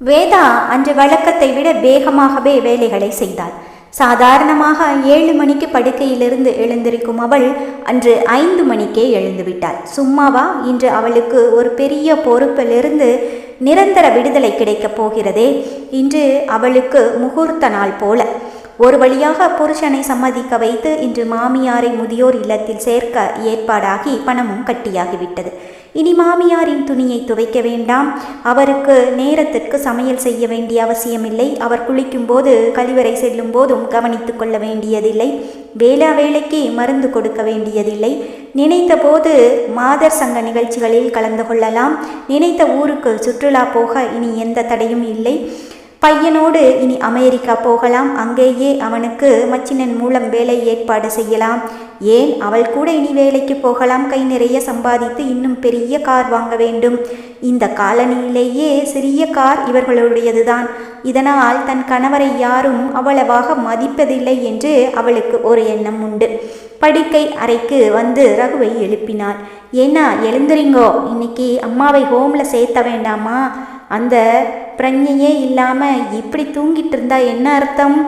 வேதா அன்று வழக்கத்தை விட வேகமாகவே வேலைகளை செய்தாள். சாதாரணமாக ஏழு மணிக்கு படுக்கையிலிருந்து எழுந்திருக்கும் அவள் அன்று ஐந்து மணிக்கே எழுந்துவிட்டாள். சும்மாவா? இன்று அவளுக்கு ஒரு பெரிய பொறுப்பிலிருந்து நிரந்தர விடுதலை கிடைக்கப் போகிறதே. இன்று அவளுக்கு முகூர்த்த நாள் போல. ஒரு வழியாக புருஷனை சம்மதிக்க வைத்து இன்று மாமியாரை முதியோர் இல்லத்தில் சேர்க்க ஏற்பாடாகி பணமும் கட்டியாகிவிட்டது. இனி மாமியாரின் துணியை துவைக்க வேண்டாம். அவருக்கு நேரத்திற்கு சமையல் செய்ய வேண்டிய அவசியமில்லை. அவர் குளிக்கும்போது கழிவறை செல்லும் போதும் கவனித்து கொள்ள வேண்டியதில்லை. வேளா வேலைக்கு மருந்து கொடுக்க வேண்டியதில்லை. நினைத்த போது மாதர் சங்க நிகழ்ச்சிகளில் கலந்து கொள்ளலாம். நினைத்த ஊருக்கு சுற்றுலா போக இனி எந்த தடையும் இல்லை. பையனோடு இனி அமெரிக்கா போகலாம். அங்கேயே அவனுக்கு மச்சினன் மூலம் வேலை ஏற்பாடு செய்யலாம். ஏன்? அவள் கூட இனி வேலைக்கு போகலாம். கை நிறைய சம்பாதித்து இன்னும் பெரிய கார் வாங்க வேண்டும். இந்த காலனியிலேயே சிறிய கார் இவர்களுடையதுதான். இதனால் தன் கணவரை யாரும் அவ்வளவாக மதிப்பதில்லை என்று அவளுக்கு ஒரு எண்ணம் உண்டு. படுக்கை அறைக்கு வந்து ரகுவை எழுப்பினாள். ஏன்னா எழுந்துறீங்கோ இன்னைக்கு அம்மாவை ஹோமில் சேர்த்த வேண்டாமா? அந்த பிரஞையே இல்லாமல் இப்படி தூங்கிட்டு இருந்தா என்ன அர்த்தம்?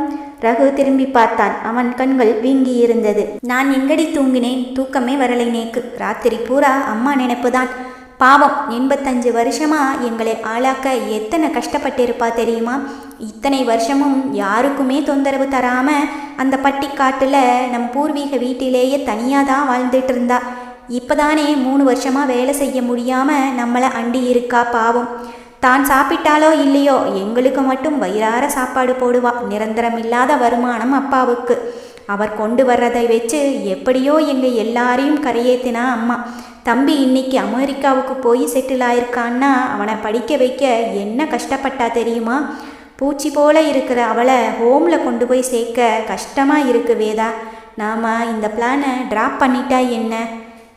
ரகு திரும்பி பார்த்தான். அவன் கண்கள் வீங்கி இருந்தது. நான் எங்கடி தூங்கினேன்? தூக்கமே வரலை நேக்கு. ராத்திரி பூரா அம்மா நினைப்புதான். பாவம் எண்பத்தஞ்சு வருஷமா எங்களை ஆளாக்க எத்தனை கஷ்டப்பட்டிருப்பா தெரியுமா? இத்தனை வருஷமும் யாருக்குமே தொந்தரவு தராம அந்த பட்டிக்காட்டில் நம் பூர்வீக வீட்டிலேயே தனியாக தான் வாழ்ந்துட்டு இருந்தா இப்பதானே மூணு வருஷமா வேலை செய்ய முடியாம நம்மளை அண்டி இருக்கா பாவம். தான் சாப்பிட்டாலோ இல்லையோ எங்களுக்கு மட்டும் வயிறார சாப்பாடு போடுவா. நிரந்தரம் இல்லாத வருமானம் அப்பாவுக்கு. அவர் கொண்டு வர்றதை வச்சு எப்படியோ எங்கள் எல்லாரையும் கரையேத்தினா அம்மா. தம்பி இன்னைக்கு அமெரிக்காவுக்கு போய் செட்டில் ஆயிருக்கான்னா அவனை படிக்க வைக்க என்ன கஷ்டப்பட்டா தெரியுமா? பூச்சி போல இருக்கிற அவளை ஹோமில் கொண்டு போய் சேர்க்க கஷ்டமாக இருக்கு வேதா. நாம் இந்த பிளானை ட்ராப் பண்ணிட்டா என்ன?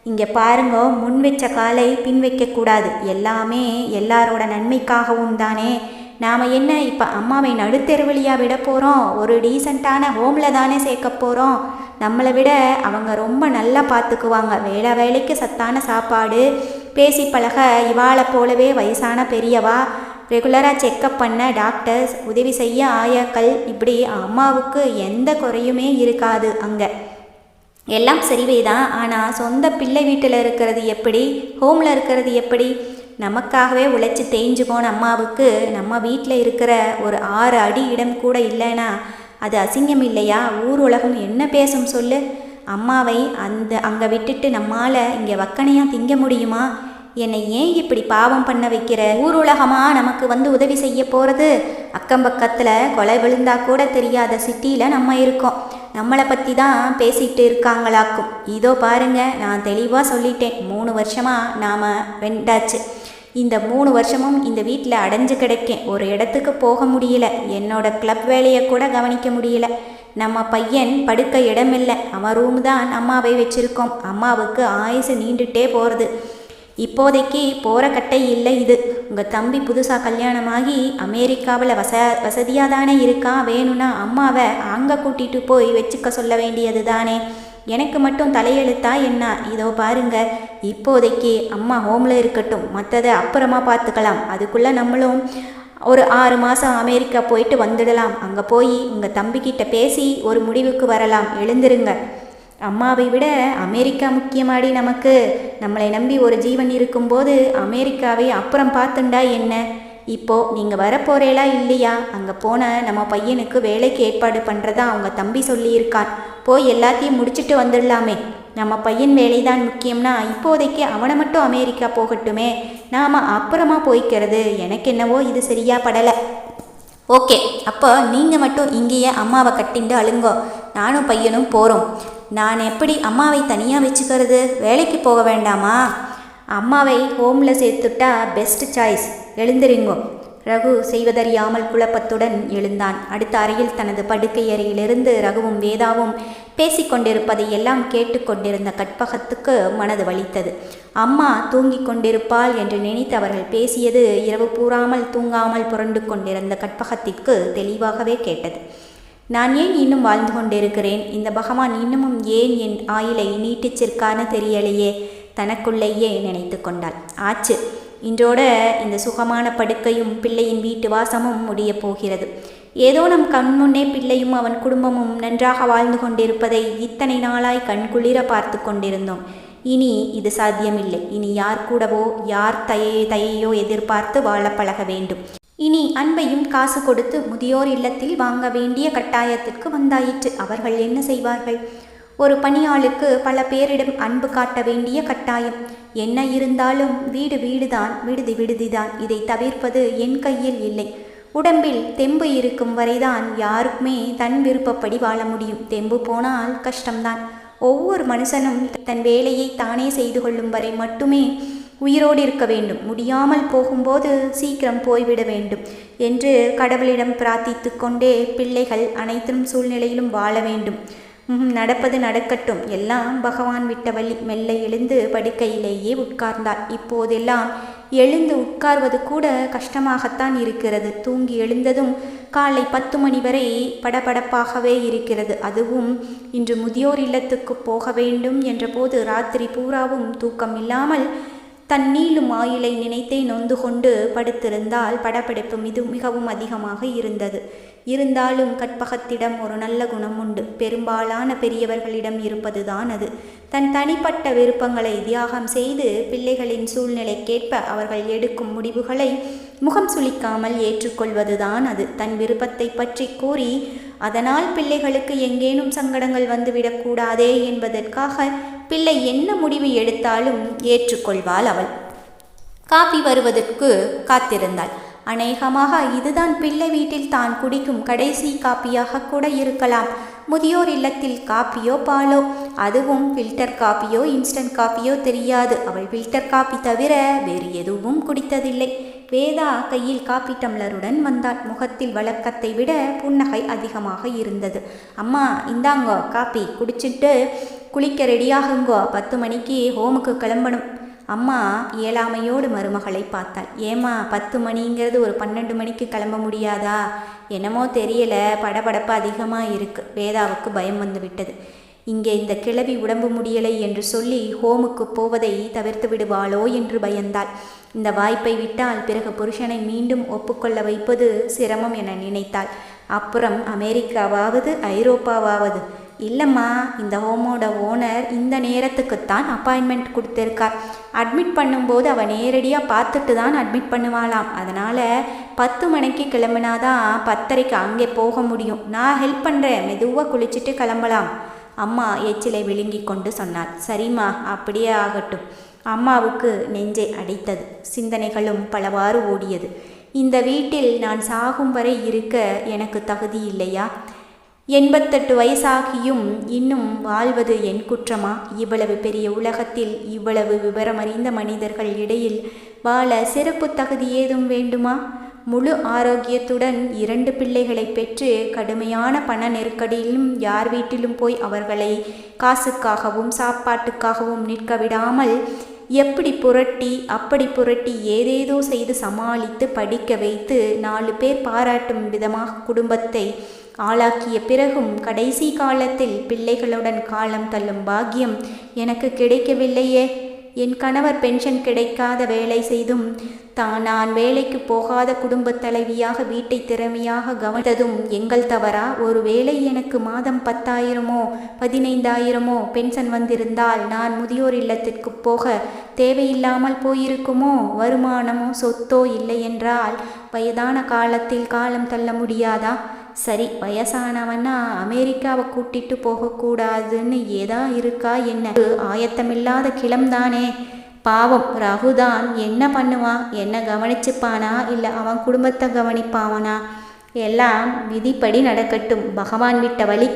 இங்கே பாருங்க முன் வச்ச காலை பின் வைக்கக்கூடாது எல்லாமே எல்லாரோட நன்மைக்காகவும் தானே. நாம் என்ன இப்போ அம்மாவை நடுத்தெருவழியாக விட போகிறோம் ஒரு டீசெண்டான ஹோமில் தானே சேர்க்க போகிறோம் நம்மளை விட அவங்க ரொம்ப நல்லா பார்த்துக்குவாங்க வேலை வேலைக்கு சத்தான சாப்பாடு பேசி பழக இவாளை போலவே வயசான பெரியவா ரெகுலராக செக்கப் பண்ண டாக்டர்ஸ் உதவி செய்ய ஆயாக்கள் இப்படி அம்மாவுக்கு எந்த குறையுமே இருக்காது அங்கே. எல்லாம் சரிவேதான். ஆனால் சொந்த பிள்ளை வீட்டில் இருக்கிறது எப்படி? ஹோமில் இருக்கிறது எப்படி? நமக்காகவே உழைச்சி தேஞ்சு போன அம்மாவுக்கு நம்ம வீட்டில் இருக்கிற ஒரு ஆறு அடி இடம் கூட இல்லைன்னா அது அசிங்கம் இல்லையா? ஊர் உலகம் என்ன பேசும் சொல்லு? அம்மாவை அந்த அங்கே விட்டுட்டு நம்மால் இங்கே வக்கனையாக திங்க முடியுமா? என்னை ஏன் இப்படி பாவம் பண்ண வைக்கிற? ஊர் நமக்கு வந்து உதவி செய்ய போகிறது அக்கம் பக்கத்தில் கொலை விழுந்தா கூட தெரியாத சிட்டியில் நம்ம இருக்கோம். நம்மளை பற்றி தான் பேசிட்டு இருக்காங்களாக்கும். இதோ பாருங்க நான் தெளிவாக சொல்லிட்டேன். மூணு வருஷமாக நாம் வெண்டாச்சு இந்த மூணு வருஷமும் இந்த வீட்டில் அடைஞ்சு கிடக்கேன். ஒரு இடத்துக்கு போக முடியல. என்னோட கிளப் வேலையை கூட கவனிக்க முடியல. நம்ம பையன் படுக்க இடமில்லை. அவன் ரூம் தான் அம்மாவை வச்சிருக்கோம். அம்மாவுக்கு ஆயுசு நீண்டுட்டே போகிறது இப்போதைக்கு போகிற கட்டை இல்லை இது. உங்கள் தம்பி புதுசாக கல்யாணமாகி அமெரிக்காவில் வச வசதியாக தானே இருக்கான் வேணும்னா அம்மாவை அங்கே கூட்டிகிட்டு போய் வச்சுக்க சொல்ல வேண்டியது தானே. எனக்கு மட்டும் தலையெழுத்தா என்ன? இதோ பாருங்க. இப்போதைக்கு அம்மா ஹோமில் இருக்கட்டும். மற்றதை அப்புறமா பார்த்துக்கலாம். அதுக்குள்ளே நம்மளும் ஒரு ஆறு மாதம் அமெரிக்கா போயிட்டு வந்துடலாம். அங்கே போய் உங்கள் தம்பிக்கிட்ட பேசி ஒரு முடிவுக்கு வரலாம். எழுந்திருங்க. அம்மாவை விட அமெரிக்கா முக்கியமாடி நமக்கு. நம்மளை நம்பி ஒரு ஜீவன் இருக்கும்போது அமெரிக்காவை அப்புறம் பார்த்துண்டா என்ன? இப்போ நீங்கள் வரப்போறேலா இல்லையா? அங்கே போன நம்ம பையனுக்கு வேலைக்கு ஏற்பாடு பண்ணுறதா அவங்க தம்பி சொல்லியிருக்கான். போய் எல்லாத்தையும் முடிச்சுட்டு வந்துடலாமே. நம்ம பையன் வேலை தான் முக்கியம்னா இப்போதைக்கு அவனை மட்டும் அமெரிக்கா போகட்டுமே. நாம் அப்புறமா போய்க்கிறது. எனக்கு என்னவோ இது சரியா படலை. ஓகே அப்போ நீங்கள் மட்டும் இங்கேயே அம்மாவை கட்டிண்டு அழுங்கோ. நானும் பையனும் போகிறோம் நான் எப்படி அம்மாவை தனியாக வச்சுக்கிறது? வேலைக்கு போக வேண்டாமா? அம்மாவை ஹோமில் சேர்த்துட்டா பெஸ்ட் சாய்ஸ் எழுந்திருங்கோ. ரகு செய்வதறியாமல் குழப்பத்துடன் எழுந்தான். அடுத்த அறையில் தனது படுக்கை அறையிலிருந்து ரகுவும் வேதாவும் பேசிக்கொண்டிருப்பதை எல்லாம் கேட்டுக்கொண்டிருந்த கற்பகத்துக்கு மனது வலித்தது. அம்மா தூங்கிக் கொண்டிருப்பாள் என்று நினைத்து அவர்கள் பேசியது இரவு பூராமல் தூங்காமல் புரண்டு கொண்டிருந்த கற்பகத்திற்கு தெளிவாகவே கேட்டது. நான் ஏன் இன்னும் வாழ்ந்து கொண்டிருக்கிறேன்? இந்த பகவான் இன்னமும் ஏன் என் ஆயிலை நீட்டிச்சிருக்கான தெரியலையே? தனக்குள்ளேயே நினைத்து கொண்டாள்? ஆச்சு. இன்றோட இந்த சுகமான படுக்கையும் பிள்ளையின் வீட்டு வாசமும் முடிய போகிறது. ஏதோ நம் கண்முன்னே பிள்ளையும் அவன் குடும்பமும் நன்றாக வாழ்ந்து கொண்டிருப்பதை இத்தனை நாளாய் கண்குளிர பார்த்து கொண்டிருந்தோம். இனி இது சாத்தியமில்லை. இனி யார் கூடவோ யார் தயை தயையோ எதிர்பார்த்து வாழ பழக வேண்டும். இனி அன்பையும் காசு கொடுத்து முதியோர் இல்லத்தில் வாங்க வேண்டிய கட்டாயத்திற்கு வந்தாயிற்று. அவர்கள் என்ன செய்வார்கள்? ஒரு பணியாளுக்கு பல பேரிடம் அன்பு காட்ட வேண்டிய கட்டாயம். என்ன இருந்தாலும் வீடு வீடுதான் விடுதி விடுதிதான். இதை தவிர்ப்பது என் கையில் இல்லை. உடம்பில் தெம்பு இருக்கும் வரைதான் யாருக்குமே தன் விருப்பப்படி வாழ முடியும். தெம்பு போனால் கஷ்டம்தான். ஒவ்வொரு மனுஷனும் தன் வேலையை தானே செய்து கொள்ளும் வரை மட்டுமே உயிரோடு இருக்க வேண்டும். முடியாமல் போகும்போது சீக்கிரம் போய்விட வேண்டும் என்று கடவுளிடம் பிரார்த்தித்து கொண்டே பிள்ளைகள் அனைத்தும் சூழ்நிலையிலும் வாழ வேண்டும். நடப்பது நடக்கட்டும். எல்லாம் பகவான் விட்ட வழி. மெல்ல எழுந்து படுக்கையிலேயே உட்கார்ந்தாள் இப்போதெல்லாம் எழுந்து உட்கார்வது கூட கஷ்டமாகத்தான் இருக்கிறது. தூங்கி எழுந்ததும் காலை பத்து மணி வரை படபடப்பாகவே இருக்கிறது. அதுவும் இன்று முதியோர் இல்லத்துக்கு போக வேண்டும் என்றபோது ராத்திரி பூராவும் தூக்கம் இல்லாமல் தன் நீளும் ஆயிலை நினைத்தே நொந்து கொண்டு படுத்திருந்தால் படப்பிடிப்பு மிது மிகவும் அதிகமாக இருந்தது. இருந்தாலும் கற்பகத்திடம் ஒரு நல்ல குணம் உண்டு. பெரும்பாலான பெரியவர்களிடம் இருப்பதுதான் அது. தன் தனிப்பட்ட விருப்பங்களை தியாகம் செய்து பிள்ளைகளின் சூழ்நிலைக்கேற்ப அவர்கள் எடுக்கும் முடிவுகளை முகம் சுளிக்காமல் ஏற்றுக்கொள்வதுதான் அது. தன் விருப்பத்தை பற்றி கூறி அதனால் பிள்ளைகளுக்கு எங்கேனும் சங்கடங்கள் வந்துவிடக்கூடாதே என்பதற்காக பிள்ளை என்ன முடிவு எடுத்தாலும் ஏற்றுக்கொள்வாள் அவள். காப்பி வருவதற்கு காத்திருந்தாள். அநேகமாக இதுதான் பிள்ளை வீட்டில் தான் குடிக்கும் கடைசி காப்பியாக கூட இருக்கலாம். முதியோர் இல்லத்தில் காப்பியோ பாலோ? அதுவும் ஃபில்டர் காப்பியோ இன்ஸ்டன்ட் காப்பியோ தெரியாது. அவள் ஃபில்டர் காப்பி தவிர வேறு எதுவும் குடித்ததில்லை. வேதா கையில் காப்பி டம்ளருடன் வந்தாள். முகத்தில் வழக்கத்தை விட புன்னகை அதிகமாக இருந்தது. அம்மா இந்தாங்கோ காப்பி குடிச்சிட்டு குளிக்க ரெடியாகுங்கோ. பத்து மணிக்கு ஹோமுக்கு கிளம்பணும். அம்மா இயலாமையோடு மருமகளை பார்த்தாள். ஏம்மா பத்து மணிங்கிறது ஒரு பன்னெண்டு மணிக்கு கிளம்ப முடியாதா? என்னமோ தெரியல படபடப்பு அதிகமாக இருக்கு. வேதாவுக்கு பயம் வந்து விட்டது. இங்கே இந்த கிளவி உடம்பு முடியலை என்று சொல்லி ஹோமுக்கு போவதை தவிர்த்து விடுவாளோ என்று பயந்தாள். இந்த வாய்ப்பை விட்டால் பிறகு புருஷனை மீண்டும் ஒப்புக்கொள்ள வைப்பது சிரமம் என நினைத்தாள். அப்புறம் அமெரிக்காவாவது ஐரோப்பாவாவது? இல்லைம்மா இந்த ஹோமோட ஓனர் இந்த நேரத்துக்குத்தான் அப்பாயின்மெண்ட் கொடுத்துருக்கார். அட்மிட் பண்ணும்போது அவள் நேரடியாக பார்த்துட்டு தான் அட்மிட் பண்ணுவாளாம். அதனால் பத்து மணிக்கு கிளம்புனாதான் பத்தரைக்கு அங்கே போக முடியும். நான் ஹெல்ப் பண்ணுறேன் மெதுவாக குளிச்சுட்டு கிளம்பலாம். அம்மா எச்சிலை விழுங்கி கொண்டு சொன்னாள். சரிம்மா அப்படியே ஆகட்டும். அம்மாவுக்கு நெஞ்சை அடைத்தது. சிந்தனைகளும் பலவாறு ஓடியது. இந்த வீட்டில் நான் சாகும் வரை இருக்க எனக்கு தகுதி இல்லையா? எண்பத்தெட்டு வயசாகியும் இன்னும் வாழ்வது என் குற்றமா? இவ்வளவு பெரிய உலகத்தில் இவ்வளவு விவரமறிந்த மனிதர்கள் இடையில் வாழ சிறப்பு தகுதி ஏதும் வேண்டுமா? முழு ஆரோக்கியத்துடன் இரண்டு பிள்ளைகளை பெற்று கடுமையான பண நெருக்கடியிலும் யார் வீட்டிலும் போய் அவர்களை காசுக்காகவும் சாப்பாட்டுக்காகவும் நிற்க விடாமல் எப்படி புரட்டி அப்படி புரட்டி ஏதேதோ செய்து சமாளித்து படிக்க வைத்து நாலு பேர் பாராட்டும் விதமாக குடும்பத்தை ஆளாக்கிய பிறகும் கடைசி காலத்தில் பிள்ளைகளுடன் காலம் தள்ளும் பாக்கியம் எனக்கு கிடைக்கவில்லையே. என் கணவர் பென்ஷன் கிடைக்காத வேலை செய்தும் தான் நான் வேலைக்கு போகாத குடும்பத் தலைவியாக வீட்டை திறமையாக கவனித்ததும் எங்கள் தவறா? ஒருவேளை எனக்கு மாதம் பத்தாயிரமோ பதினைந்தாயிரமோ பென்ஷன் வந்திருந்தால் நான் முதியோர் இல்லத்திற்கு போக தேவையில்லாமல் போயிருக்குமோ? வருமானமோ சொத்தோ இல்லை என்றால் வயதான காலத்தில் காலம் தள்ள முடியாதா? சரி வயசானவனா அமெரிக்காவை கூட்டிட்டு போகக்கூடாதுன்னு ஏதா இருக்கா என்ன? ஆயத்தமில்லாத கிளம்தானே. பாவம் ரகுதான் என்ன பண்ணுவான் என்ன கவனிச்சுப்பானா? இல்லை அவன் குடும்பத்தை கவனிப்பாவனா எல்லாம் விதிப்படி நடக்கட்டும். பகவான் விட்ட வழி.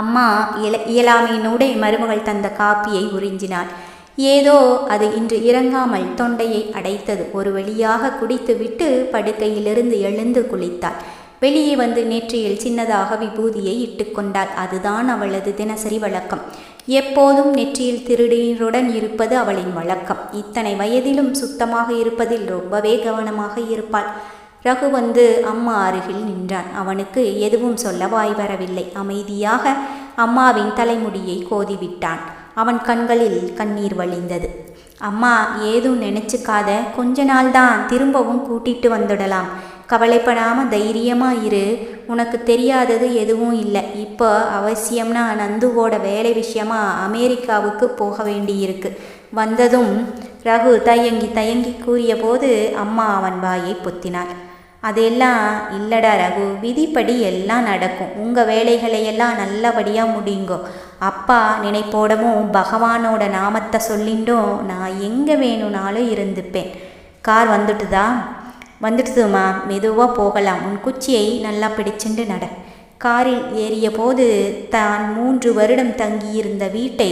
அம்மா இயல இயலாமையினூடே மருமகள் தந்த காப்பியை உறிஞ்சினாள். ஏதோ அது இன்று இறங்காமல் தொண்டையை அடைத்தது. ஒரு வழியாக குடித்துவிட்டு படுக்கையிலிருந்து எழுந்து குளித்தாள். வெளியே வந்து நெற்றியில் சின்னதாக விபூதியை இட்டுக்கொண்டாள் அதுதான் அவளது தினசரி வழக்கம். எப்போதும் நெற்றியில் திருடீருடன் இருப்பது அவளின் வழக்கம். இத்தனை வயதிலும் சுத்தமாக இருப்பதில் ரொம்பவே கவனமாக இருப்பாள். ரகு வந்து அம்மா அருகில் நின்றான். அவனுக்கு எதுவும் சொல்ல வாய் வரவில்லை. அமைதியாக அம்மாவின் தலைமுடியை கோதிவிட்டான். அவன் கண்களில் கண்ணீர் வழிந்தது. அம்மா ஏதும் நினைச்சுக்காத. கொஞ்ச நாள் தான் திரும்பவும் கூட்டிட்டு வந்துடலாம். கவலைப்படாமல் தைரியமாக இரு. உனக்கு தெரியாதது எதுவும் இல்லை. இப்போ அவசியம்னா நந்துவோட வேலை விஷயமா அமெரிக்காவுக்கு போக வேண்டியிருக்கு. வந்ததும் ரகு தயங்கி தயங்கி கூறிய போது அம்மா அவன் வாயை பொத்தினாள். அதெல்லாம் இல்லடா ரகு. விதிப்படி எல்லாம் நடக்கும். உங்கள் வேலைகளையெல்லாம் நல்லபடியாக முடியுங்கோ அப்பா நினைப்போடவும் பகவானோட நாமத்தை சொல்லிண்டும் நான் எங்கே வேணும்னாலும் இருந்துப்பேன். கார் வந்துட்டுதா? வந்துடுதுமா? மெதுவாக போகலாம். உன் குச்சியை நல்லா பிடிச்சுண்டு நட. காரில் ஏறிய போது தான் மூன்று வருடம் தங்கியிருந்த வீட்டை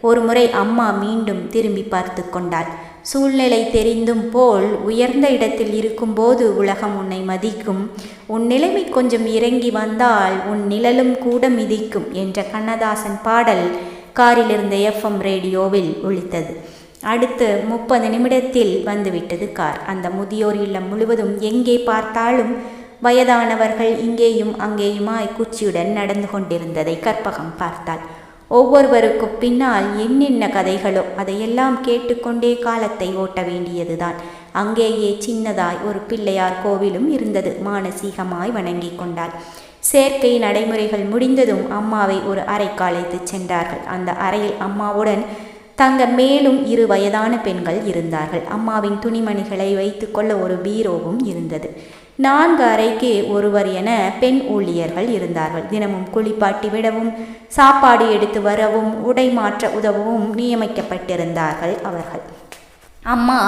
ஒருமுறை அம்மா மீண்டும் திரும்பி பார்த்து கொண்டாள். சூழ்நிலை தெரிந்தும் போல் உயர்ந்த இடத்தில் இருக்கும்போது உலகம் உன்னை மதிக்கும். உன் நிலைமை கொஞ்சம் இறங்கி வந்தால் உன் நிழலும் கூட மிதிக்கும் என்ற கண்ணதாசன் பாடல் காரிலிருந்த எஃப்எம் ரேடியோவில் ஒழித்தது அடுத்து முப்பது நிமிடத்தில் வந்துவிட்டது கார். அந்த முதியோர் இல்லம் முழுவதும் எங்கே பார்த்தாலும் வயதானவர்கள் இங்கேயும் அங்கேயுமாய் குச்சியுடன் நடந்து கொண்டிருந்ததை கற்பகம் பார்த்தாள். ஒவ்வொருவருக்கும் பின்னால் என்னென்ன கதைகளோ அதையெல்லாம் கேட்டுக்கொண்டே காலத்தை ஓட்ட வேண்டியதுதான். அங்கேயே சின்னதாய் ஒரு பிள்ளையார் கோவிலும் இருந்தது. மானசீகமாய் வணங்கி கொண்டாள். சேர்க்கை நடைமுறைகள் முடிந்ததும் அம்மாவை ஒரு அறைக்கு அழைத்து சென்றார்கள். அந்த அறையில் அம்மாவுடன் தங்க மேலும் இரு வயதான பெண்கள் இருந்தார்கள். அம்மாவின் துணிமணிகளை வைத்துக்கொள்ள ஒரு பீரோவும் இருந்தது. நான்கு அறைக்கு ஒருவர் என பெண் ஊழியர்கள் இருந்தார்கள். தினமும் குளிப்பாட்டி விடவும் சாப்பாடு எடுத்து வரவும் உடை மாற்ற உதவவும் நியமிக்கப்பட்டிருந்தார்கள் அவர்கள். அம்மா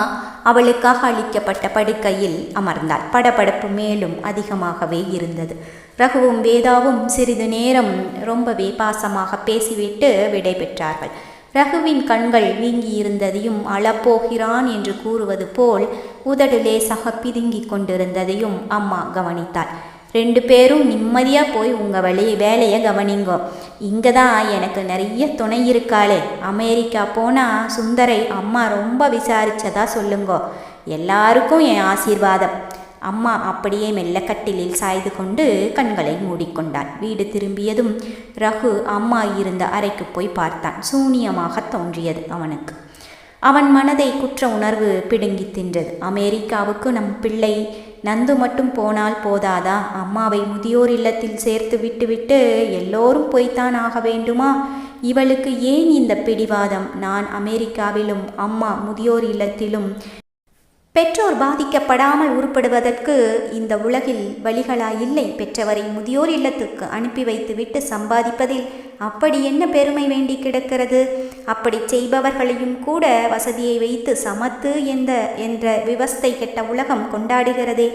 அவளுக்காக அளிக்கப்பட்ட படுக்கையில் அமர்ந்தாள். படபடப்பு மேலும் அதிகமாகவே இருந்தது. ரகுவும் வேதாவும் சிறிது நேரம் ரொம்பவே பாசமாக பேசிவிட்டு விடைபெற்றார்கள். ரகுவின் கண்கள் வீங்கியிருந்ததையும் அளப்போகிறான் என்று கூறுவது போல் உதடு லேசாக பிதுங்கிக் கொண்டிருந்ததையும் அம்மா கவனித்தாள். ரெண்டு பேரும் நிம்மதியாக போய் உங்கள் வழி வேலையை கவனிங்கோ. இங்கே தான் எனக்கு நிறைய துணை இருக்காளே. அமெரிக்கா போனால் சுந்தரை அம்மா ரொம்ப விசாரிச்சதா சொல்லுங்கோ. எல்லாருக்கும் என் ஆசீர்வாதம். அம்மா அப்படியே மெல்லக்கட்டிலில் சாய்ந்து கொண்டு கண்களை மூடிக்கொண்டான் வீடு திரும்பியதும் ரகு அம்மா இருந்த அறைக்கு போய் பார்த்தான். சூனியமாக தோன்றியது அவனுக்கு. அவன் மனதை குற்ற உணர்வு பிடுங்கி தின்றது. அமெரிக்காவுக்கு நம் பிள்ளை நந்து மட்டும் போனால் போதாதா? அம்மாவை முதியோர் இல்லத்தில் சேர்த்து விட்டுவிட்டு எல்லோரும் போய்த்தான் ஆக வேண்டுமா? இவளுக்கு ஏன் இந்த பிடிவாதம்? நான் அமெரிக்காவிலும் அம்மா முதியோர் இல்லத்திலும் பெற்றோர் பாதிக்கப்படாமல் உருப்படுவதற்கு இந்த உலகில் வழிகளா இல்லை பெற்றவரை முதியோர் இல்லத்துக்கு அனுப்பி வைத்துவிட்டு சம்பாதிப்பதில் அப்படி என்ன பெருமை வேண்டி கிடக்கிறது? அப்படி செய்பவர்களையும் கூட வசதியை வைத்து சமத்து எந்த என்ற விவஸ்தை கெட்ட உலகம் கொண்டாடுகிறதே.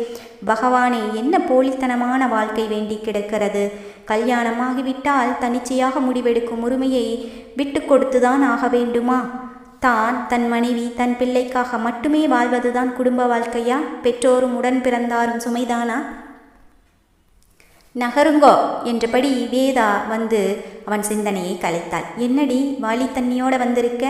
பகவானே என்ன போலித்தனமான வாழ்க்கை வேண்டி கிடக்கிறது? கல்யாணமாகிவிட்டால் தனிச்சையாக முடிவெடுக்கும் உரிமையை விட்டு கொடுத்துதான் ஆக வேண்டுமா? தான் தன் மனைவி தன் பிள்ளைக்காக மட்டுமே வாழ்வதுதான் குடும்ப வாழ்க்கையா? பெற்றோரும் உடன் பிறந்தாரும் சுமைதானா? நகருங்கோ! என்றபடி வேதா வந்து அவன் சிந்தனையை கலைத்தாள். என்னடி வாலி தண்ணியோட வந்திருக்க?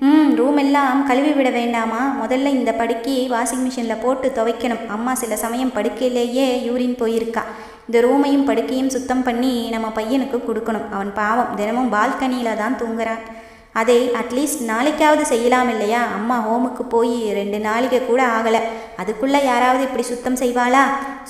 ம் ரூம் எல்லாம் கழுவி விட வேண்டாமா? முதல்ல இந்த படுக்கையை வாஷிங் மிஷினில் போட்டு துவைக்கணும். அம்மா சில சமயம் படுக்கையிலேயே யூரின் போயிருக்கா. இந்த ரூமையும் படுக்கையும் சுத்தம் பண்ணி நம்ம பையனுக்கு கொடுக்கணும். அவன் பாவம் தினமும் பால்கனியில் தான் தூங்குறான். அதை அட்லீஸ்ட் நாளைக்காவது செய்யலாம் இல்லையா? அம்மா ஹோமுக்கு போய் ரெண்டு நாளைக்கு கூட ஆகலை. அதுக்குள்ளே யாராவது இப்படி சுத்தம் செய்வாளா?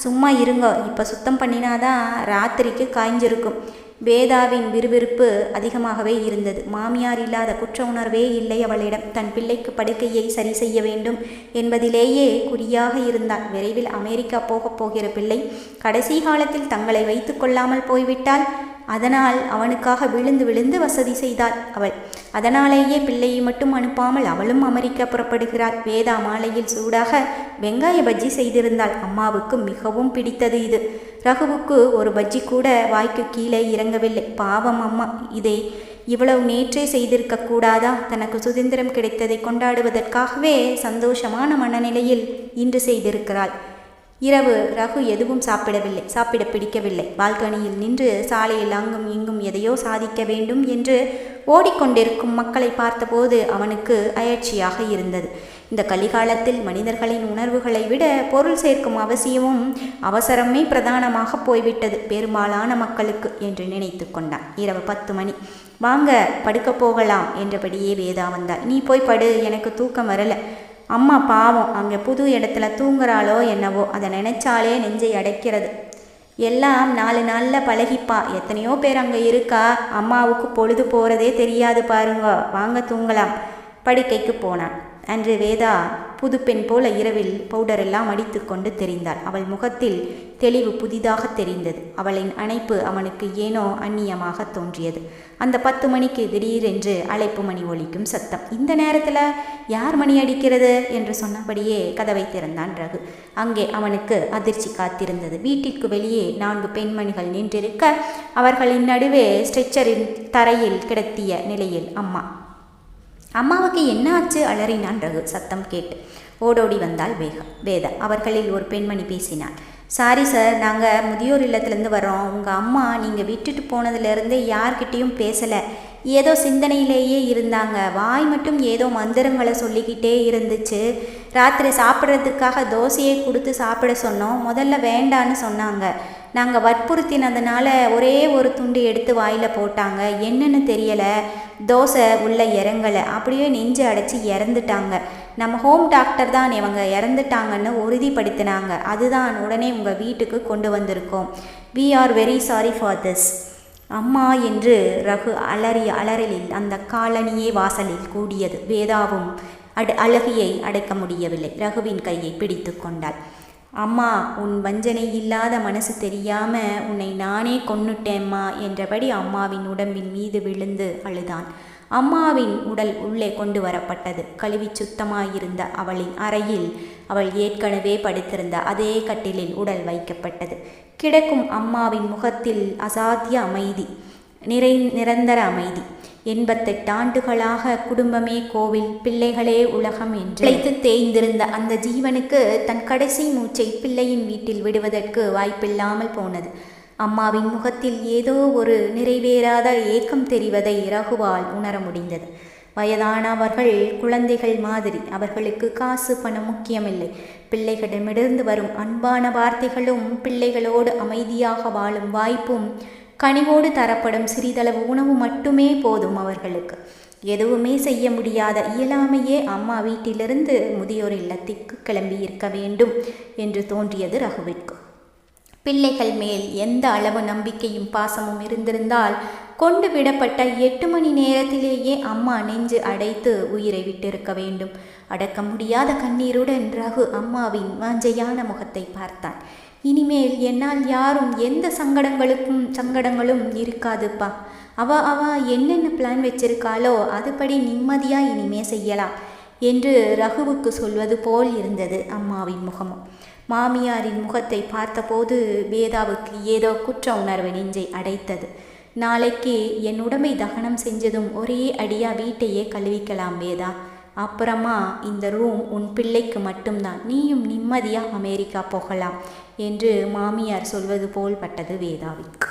சும்மா இருங்கோ. இப்போ சுத்தம் பண்ணினாதான் ராத்திரிக்கு காய்ஞ்சிருக்கும். வேதாவின் விறுவிறுப்பு அதிகமாகவே இருந்தது. மாமியார் இல்லாத குற்ற உணர்வே இல்லை அவளிடம். தன் பிள்ளைக்கு படுக்கையை சரி செய்ய வேண்டும் என்பதிலேயே குறியாக இருந்தாள். விரைவில் அமெரிக்கா போகப் போகிற பிள்ளை கடைசி காலத்தில் தங்களை வைத்து கொள்ளாமல் போய்விட்டால் அதனால் அவனுக்காக விழுந்து விழுந்து வசதி செய்தாள் அவள். அதனாலேயே பிள்ளையை மட்டும் அனுப்பாமல் அவளும் அமெரிக்கா புறப்படுகிறாள். வேதா மாலையில் சூடாக வெங்காய பஜ்ஜி செய்திருந்தாள். அம்மாவுக்கு மிகவும் பிடித்தது இது. ரகுவுக்கு ஒரு பஜ்ஜி கூட வாய்க்கு கீழே இறங்கவில்லை. பாவம் அம்மா இதை இவ்வளவு நேற்றே செய்திருக்க கூடாதா? தனக்கு சுதந்திரம் கிடைத்ததை கொண்டாடுவதற்காகவே சந்தோஷமான மனநிலையில் இன்று செய்திருக்கிறாள். இரவு ரகு எதுவும் சாப்பிடவில்லை சாப்பிட பிடிக்கவில்லை. பால்கனியில் நின்று சாலையில் அங்கும் இங்கும் எதையோ சாதிக்க வேண்டும் என்று ஓடிக்கொண்டிருக்கும் மக்களை பார்த்தபோது அவனுக்கு அயற்சியாக இருந்தது. இந்த கலிகாலத்தில் மனிதர்களின் உணர்வுகளை விட பொருள் சேர்க்கும் அவசியமும் அவசரமே பிரதானமாக போய்விட்டது. பெரும்பாலான மக்களுக்கு என்று நினைத்து கொண்டான். இரவு பத்து மணி. வாங்க படுக்க போகலாம் என்றபடியே வேதா வந்தாள். நீ போய் படு எனக்கு தூக்கம் வரல. அம்மா பாவம். அங்கே புது இடத்துல தூங்குறாளோ என்னவோ அதை நினைச்சாலே நெஞ்சை அடைக்கிறது. எல்லாம் நாலு நாளில் பழகிப்பா. எத்தனையோ பேர் அங்கே இருக்கா? அம்மாவுக்கு பொழுது போகிறதே தெரியாது பாருங்க. வாங்க தூங்கலாம். படுக்கைக்கு போனான். அன்று வேதா புதுப்பெண் போல இரவில் பவுடர் எல்லாம் அடித்து கொண்டு தெரிந்தாள். அவள் முகத்தில் தெளிவு புதிதாக தெரிந்தது. அவளின் அணைப்பு அவனுக்கு ஏனோ அந்நியமாக தோன்றியது. அந்த பத்து மணிக்கு திடீரென்று அழைப்பு மணி ஒலிக்கும் சத்தம். இந்த நேரத்தில் யார் மணி அடிக்கிறது? என்று சொன்னபடியே கதவை திறந்தான் ரகு. அங்கே அவனுக்கு அதிர்ச்சி காத்திருந்தது. வீட்டிற்கு வெளியே நான்கு பெண்மணிகள் நின்றிருக்க அவர்களின் நடுவே ஸ்ட்ரெச்சரின் தரையில் கிடத்திய நிலையில் அம்மா அம்மாவுக்கு என்ன ஆச்சு அலறினான் ரகு. சத்தம் கேட்டு. ஓடோடி வந்தாள் வேக வேதா. அவர்களில் ஒரு பெண்மணி பேசினாள். சாரி சார் நாங்கள் முதியோர் இல்லத்துலேருந்து வரோம் உங்கள் அம்மா நீங்கள் விட்டுட்டு போனதுலேருந்து யார்கிட்டேயும் பேசலை. ஏதோ சிந்தனையிலேயே இருந்தாங்க. வாய் மட்டும் ஏதோ மந்திரங்களை சொல்லிக்கிட்டே இருந்துச்சு. ராத்திரி சாப்பிட்றதுக்காக தோசையை கொடுத்து சாப்பிட சொன்னோம். முதல்ல வேண்டான்னு சொன்னாங்க. நாங்கள் வற்புறுத்தினதுனால ஒரே ஒரு துண்டு எடுத்து வாயில் போட்டாங்க. என்னன்னு தெரியலை. தோசை உள்ளே இறங்கலை. அப்படியே நெஞ்சு அடைச்சி இறந்துட்டாங்க. நம்ம ஹோம் டாக்டர் தான் இவங்க இறந்துட்டாங்கன்னு உறுதிப்படுத்தினாங்க. அதுதான் உடனே உங்கள் வீட்டுக்கு கொண்டு வந்திருக்கோம். We are very sorry for this அம்மா என்று ரகு அலறி அலறலில் அந்த காலனியே வாசலில் கூடியது. வேதாவும் அடு அழகியை அடைக்க முடியவில்லை. ரகுவின் கையை பிடித்து கொண்டாள். அம்மா உன் வஞ்சனை இல்லாத மனசு தெரியாம உன்னை நானே கொன்னுட்டேம்மா என்றபடி அம்மாவின் உடம்பின் மீது விழுந்து அழுதான். அம்மாவின் உடல் உள்ளே கொண்டு வரப்பட்டது. கழுவி சுத்தமாயிருந்த அவளின் அறையில் அவள் ஏற்கனவே படுத்திருந்த அதே கட்டிலில் உடல் வைக்கப்பட்டது. கிடக்கும் அம்மாவின் முகத்தில் அசாத்திய அமைதி. நிறை நிரந்தர அமைதி. எண்பத்தெட்டு ஆண்டுகளாக குடும்பமே கோவில் பிள்ளைகளே உலகம் என்று. பிழைத்து தேய்ந்திருந்த அந்த ஜீவனுக்கு தன் கடைசி மூச்சை பிள்ளையின் வீட்டில் விடுவதற்கு வாய்ப்பில்லாமல் போனது. அம்மாவின் முகத்தில் ஏதோ ஒரு நிறைவேறாத ஏக்கம் தெரிவதை ரகுவால் உணர முடிந்தது. வயதானவர்கள் குழந்தைகள் மாதிரி அவர்களுக்கு காசு பணம் முக்கியமில்லை. பிள்ளைகளிடமிருந்து வரும் அன்பான வார்த்தைகளும் பிள்ளைகளோடு அமைதியாக வாழும் வாய்ப்பும் கனிவோடு தரப்படும் சிறிதளவு உணவு மட்டுமே போதும் அவர்களுக்கு. எதுவுமே செய்ய முடியாத இயலாமையே அம்மா வீட்டிலிருந்து முதியோர் இல்லத்திற்கு கிளம்பி இருக்க வேண்டும் என்று தோன்றியது ரகுவிற்கு. பிள்ளைகள் மேல் எந்த அளவு நம்பிக்கையும் பாசமும் இருந்திருந்தால் கொண்டு விடப்பட்ட எட்டு மணி நேரத்திலேயே அம்மா நெஞ்சு அடைத்து உயிரை விட்டிருக்க வேண்டும். அடக்க முடியாத கண்ணீருடன் ரகு அம்மாவின் வாஞ்சையான முகத்தை பார்த்தான். இனிமேல் என்னால் யாரும் எந்த சங்கடங்களுக்கும் சங்கடங்களும் இருக்காதுப்பா. அவ அவ என்னென்ன பிளான் வச்சிருக்காளோ அதுபடி நிம்மதியா இனிமே செய்யலாம் என்று ரகுவுக்கு சொல்வது போல் இருந்தது அம்மாவின் முகமும். மாமியாரின் முகத்தை பார்த்தபோது வேதாவுக்கு ஏதோ குற்ற உணர்வு நெஞ்சை அடைத்தது. நாளைக்கு என் உடம்பை தகனம் செஞ்சதும் ஒரே அடியாக வீட்டையே கழுவிக்கலாம் வேதா. அப்புறமா இந்த ரூம் உன் பிள்ளைக்கு மட்டும்தான். நீயும் நிம்மதியாக அமெரிக்கா போகலாம் என்று மாமியார் சொல்வது போல் பட்டது வேதாவிற்கு.